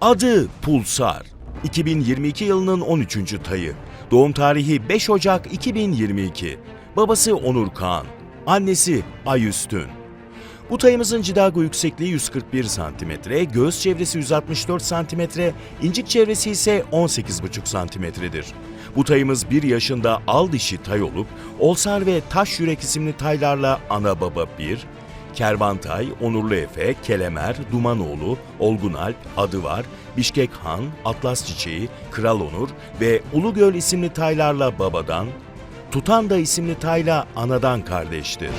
Adı Pulsar. 2022 yılının 13. tayı. Doğum tarihi 5 Ocak 2022. Babası Onur Kağan. Annesi Ayüstün. Bu tayımızın cidago yüksekliği 141 cm, göğüs çevresi 164 cm, incik çevresi ise 18,5 cm'dir. Bu tayımız 1 yaşında al dişi tay olup, Olsar ve Taş Yürek isimli taylarla ana baba 1, Kervantay, Onurlu Efe, Kelemer, Dumanoğlu, Olgunalp, Adıvar, Bişkek Han, Atlas Çiçeği, Kral Onur ve Ulugöl isimli taylarla babadan, Tutanda isimli tayla anadan kardeştir.